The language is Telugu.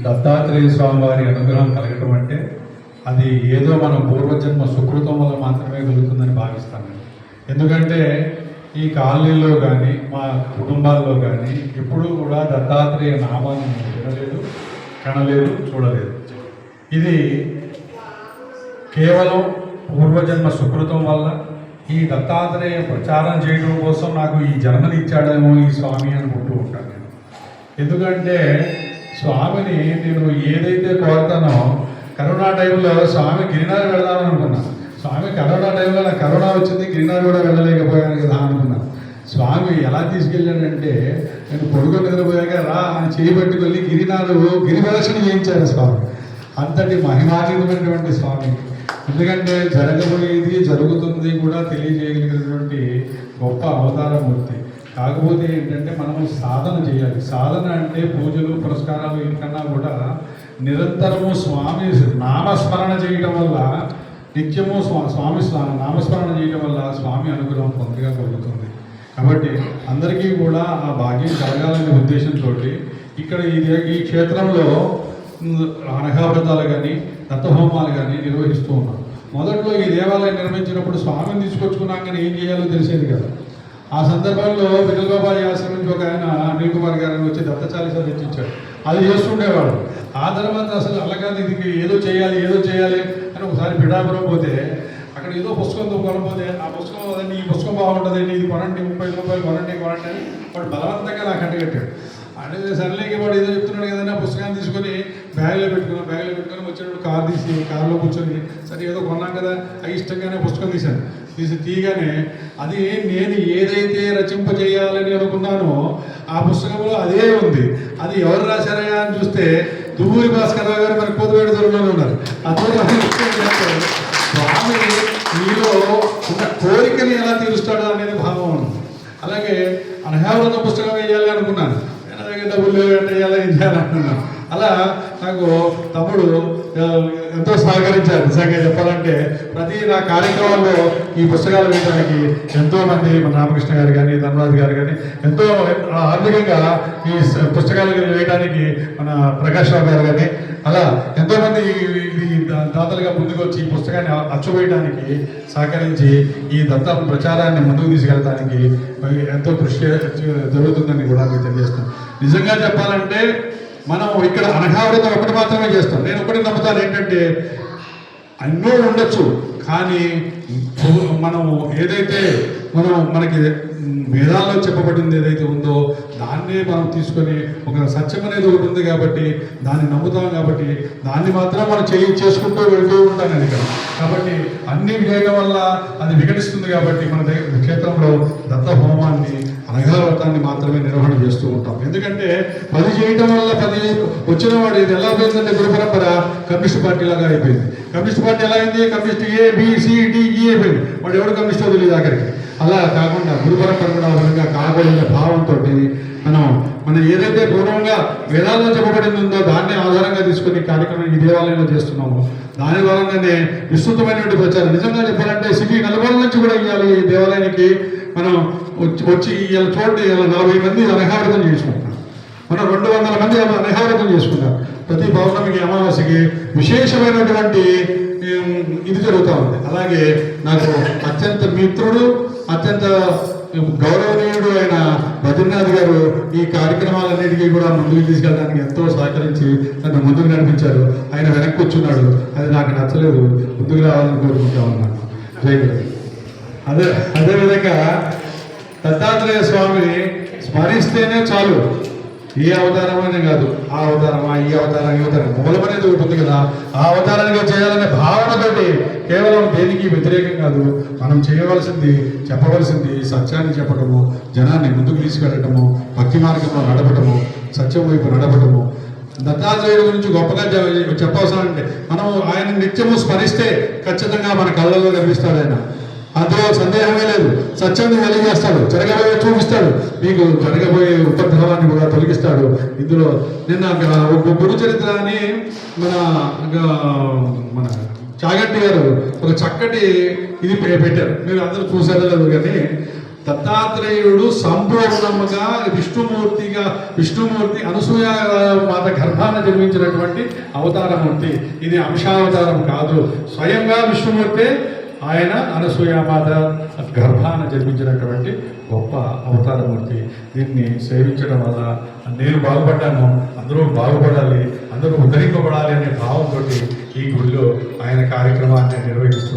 దత్తాత్రేయ స్వామి వారి అనుగ్రహం కలగటం అంటే అది ఏదో మన పూర్వజన్మ సుకృతం వల్ల మాత్రమే కలుగుతుందని భావిస్తాను ఎందుకంటే ఈ కాలనీలో కానీ మా కుటుంబాల్లో కానీ ఎప్పుడూ కూడా దత్తాత్రేయ నామాన్ని వినలేదు కనలేదు చూడలేదు. ఇది కేవలం పూర్వజన్మ సుకృతం వల్ల ఈ దత్తాత్రేయ ప్రచారం చేయడం కోసం నాకు ఈ జన్మనిచ్చాడేమో ఈ స్వామి అనుకుంటూ ఉంటాను నేను. ఎందుకంటే స్వామిని నేను ఏదైతే కోరుతానో కరోనా టైంలో స్వామి గిరినారు వెళదామని అనుకున్నా. స్వామి కరోనా టైంలో నాకు కరోనా వచ్చింది గిరినారు కూడా వెళ్ళలేకపోయాను కదా అనుకున్నా. స్వామి ఎలా తీసుకెళ్ళాడంటే నేను పొడుగు నిద్రపోయాక రా అని చేయబట్టుకెళ్ళి గిరినారు గిరిప్రదక్షిణ చేయించారు స్వామి. అంతటి మహిమాన్వితమైనటువంటి స్వామి. ఎందుకంటే జరగబోయేది జరుగుతుంది కూడా తెలియజేయగలిగినటువంటి గొప్ప అవతారమూర్తి. కాకపోతే ఏంటంటే మనము సాధన చేయాలి. సాధన అంటే పూజలు పురస్కారాలు ఏంటన్నా కూడా నిరంతరము స్వామి నామస్మరణ చేయడం వల్ల నిత్యము స్వా- స్వామి నామస్మరణ చేయడం వల్ల స్వామి అనుగ్రహం పొందగా కలుగుతుంది. కాబట్టి అందరికీ కూడా ఆ భాగ్యం కలగాలనే ఉద్దేశంతో ఇక్కడ ఈ ఈ క్షేత్రంలో అనఘావ్రతాలు కానీ దత్తహోమాలు కానీ నిర్వహిస్తూ ఉన్నాం. మొదట్లో ఈ దేవాలయం నిర్మించినప్పుడు స్వామిని తీసుకొచ్చుకున్నాక ఏం చేయాలో తెలిసేది కదా. ఆ సందర్భంలో విఠలబాబాయి ఆశ్రమం నుంచి ఒక ఆయన అనిల్ కుమార్ గారిని వచ్చి దత్త తెచ్చించాడు తెచ్చిచ్చాడు. అది చేస్తుండేవాడు. ఆ తర్వాత అసలు అలాగే దీనికి ఏదో చేయాలి ఏదో చేయాలి అని ఒకసారి పిడాపురం పోతే అక్కడ ఏదో పుస్తకంతో కొనపోతే ఆ పుస్తకం అదండి ఈ పుస్తకం బాగుంటుందండి ఇది కొనండి ముప్పై రూపాయలు కొనండి కొనండి అని వాడు బలవంతంగా నాకు అంటగట్టాడు అంటే సర్లేకి వాడు ఏదో చెప్తున్నాడు కదండి ఆ పుస్తకాన్ని తీసుకొని బ్యాగ్లో పెట్టుకున్నాను బ్యాగ్లో పెట్టుకొని వచ్చేటప్పుడు కార్ తీసి కార్లో కూర్చొని సరే ఏదో కొన్నాం కదా అది ఇష్టంగానే పుస్తకం తీశాను. తీసి తీయగానే అది నేను ఏదైతే రచింపజేయాలని అనుకున్నానో ఆ పుస్తకంలో అదే ఉంది. అది ఎవరు రాశారయ్యా అని చూస్తే దువ్వూరి భాస్కర్ రావు గారు మరి పొద్దువేడు దూరంలో ఉన్నారు. అందులో స్వామి మీలో ఉన్న కోరికని ఎలా తీరుస్తాడో అనేది భావం ఉంది. అలాగే అనహావృత పుస్తకం వేయాలి అనుకున్నాను. డబ్బులు వేయాలి ఏం చేయాలనుకున్నాను అలా నాకు తమ్ముడు ఎంతో సహకరించారు. నిజంగా చెప్పాలంటే ప్రతి నా కార్యక్రమాల్లో ఈ పుస్తకాలు వేయడానికి ఎంతో మంది మన రామకృష్ణ గారు కానీ ధనరాజు గారు కానీ ఎంతో ఆర్థికంగా ఈ పుస్తకాలు వేయడానికి మన ప్రకాష్ రావు గారు కానీ అలా ఎంతోమంది దాతలుగా ముందుకు వచ్చి ఈ పుస్తకాన్ని అచ్చువేయడానికి సహకరించి ఈ దత్త ప్రచారాన్ని ముందుకు తీసుకెళ్ళడానికి ఎంతో కృషి జరుగుతుందని కూడా మీకు తెలియజేస్తాను నిజంగా చెప్పాలంటే మనం ఇక్కడ అనఘావృతం ఒకటి మాత్రమే చేస్తాం. నేను ఒకటి నమ్ముతాను ఏంటంటే అన్నో ఉండొచ్చు కానీ మనం ఏదైతే మనం మనకి వేదాల్లో చెప్పబడింది ఏదైతే ఉందో దాన్నే మనం తీసుకొని ఒక సత్యం అనేది ఒకటి ఉంది కాబట్టి దాన్ని నమ్ముతాం కాబట్టి దాన్ని మాత్రం మనం చేయి చేసుకుంటూ వెళ్తూ ఉంటాం అని ఇక్కడ. కాబట్టి అన్ని చేయడం వల్ల అది వికటిస్తుంది కాబట్టి మన క్షేత్రంలో దత్త హోమాన్ని అనఘావ్రతాన్ని మాత్రమే నిర్వహణ చేస్తూ ఉంటాం. ఎందుకంటే పది చేయటం వల్ల పది వచ్చిన వాడు ఇది ఎలా పోయిందంటే గురు పరంపర కమ్యూనిస్ట్ పార్టీ లాగా అయిపోయింది. కమ్యూనిస్ట్ పార్టీ ఎలా అయింది? కమ్యూనిస్ట్ ఏ బిసిడి e అయిపోయింది. వాడు ఎవడు కమ్యూనిస్ట్ తెలియదు ఆఖరికి. అలా కాకుండా గురు పరంపర కూడా విధంగా కాకూడదనే భావంతో మనం మనం ఏదైతే పూర్వంగా వేదాల్లో చెప్పబడింది ఉందో దాన్ని ఆధారంగా తీసుకొని కార్యక్రమం ఈ దేవాలయంలో చేస్తున్నాము దాని ద్వారానే విస్తృతమైనటువంటి ప్రచారం. నిజంగా చెప్పాలంటే సిటీ నలుగురు నుంచి కూడా ఇవ్వాలి ఈ దేవాలయానికి మనం వచ్చి వచ్చి ఇలా చూడండి ఇలా నలభై మంది అనహావృతం చేసుకుంటున్నాం మనం రెండు వందల మంది అనహావృతం చేసుకుంటాం ప్రతి పౌర్ణమికి అమావాస్యకి విశేషమైనటువంటి ఇది జరుగుతూ ఉంది. అలాగే నాకు అత్యంత మిత్రుడు అత్యంత గౌరవనీయుడు అయిన బద్రీనాథ్ గారు ఈ కార్యక్రమాలన్నిటికీ కూడా ముందుకు తీసుకెళ్ళడానికి ఎంతో సహకరించి నన్ను ముందుకు నడిపించారు. ఆయన వెనక్కి వచ్చున్నాడు. అది నాకు నచ్చలేదు. ముందుకు రావాలని కోరుకుంటా ఉన్నాను. జై అదే అదేవిధంగా దత్తాత్రేయ స్వామిని స్మరిస్తేనే చాలు. ఏ అవతారం అనే కాదు ఆ అవతారమా ఈ అవతారం ఈ అవతారం మూలం అనేది ఉంటుంది కదా ఆ అవతారంగా చేయాలనే భావనతోటి కేవలం దేనికి వ్యతిరేకం కాదు మనం చేయవలసింది చెప్పవలసింది సత్యాన్ని చెప్పడము జనాన్ని ముందుకు తీసుకెళ్ళటము భక్తి మార్గంలో నడపటము సత్యం వైపు నడపటము. దత్తాత్రేయుడి గురించి గొప్పగా చె- చెప్పవసరం అంటే మనం ఆయన నిత్యము స్మరిస్తే ఖచ్చితంగా మన కళ్ళల్లో కనిపిస్తాడు ఆయన. అందులో సందేహమే లేదు. సత్యాన్ని వెలిగేస్తాడు జరగబోయే చూపిస్తాడు. మీకు జరగబోయే ఉపద్రవాన్ని కూడా తొలగిస్తాడు. ఇందులో నిన్న ఒక- గురు చరిత్ర అని మన మన చాగంటి గారు ఒక చక్కటి ఇది పెట్టారు. మీరు అందరూ చూసారో లేదు కానీ దత్తాత్రేయుడు సంపూర్ణముగా విష్ణుమూర్తిగా విష్ణుమూర్తి అనసూయ మాత గర్భాన జన్మించినటువంటి అవతారమూర్తి. ఇది అంశావతారం కాదు. స్వయంగా విష్ణుమూర్తి ఆయన అనసూయామాత గర్భాన జన్మించినటువంటి గొప్ప అవతారమూర్తి. దీన్ని సేవించడం వల్ల నేను బాగుపడ్డాను అందరూ బాగుపడాలి అందరూ ఉద్ధరింపబడాలి అనే భావంతో ఈ గుడిలో ఆయన కార్యక్రమాన్ని నిర్వహిస్తూ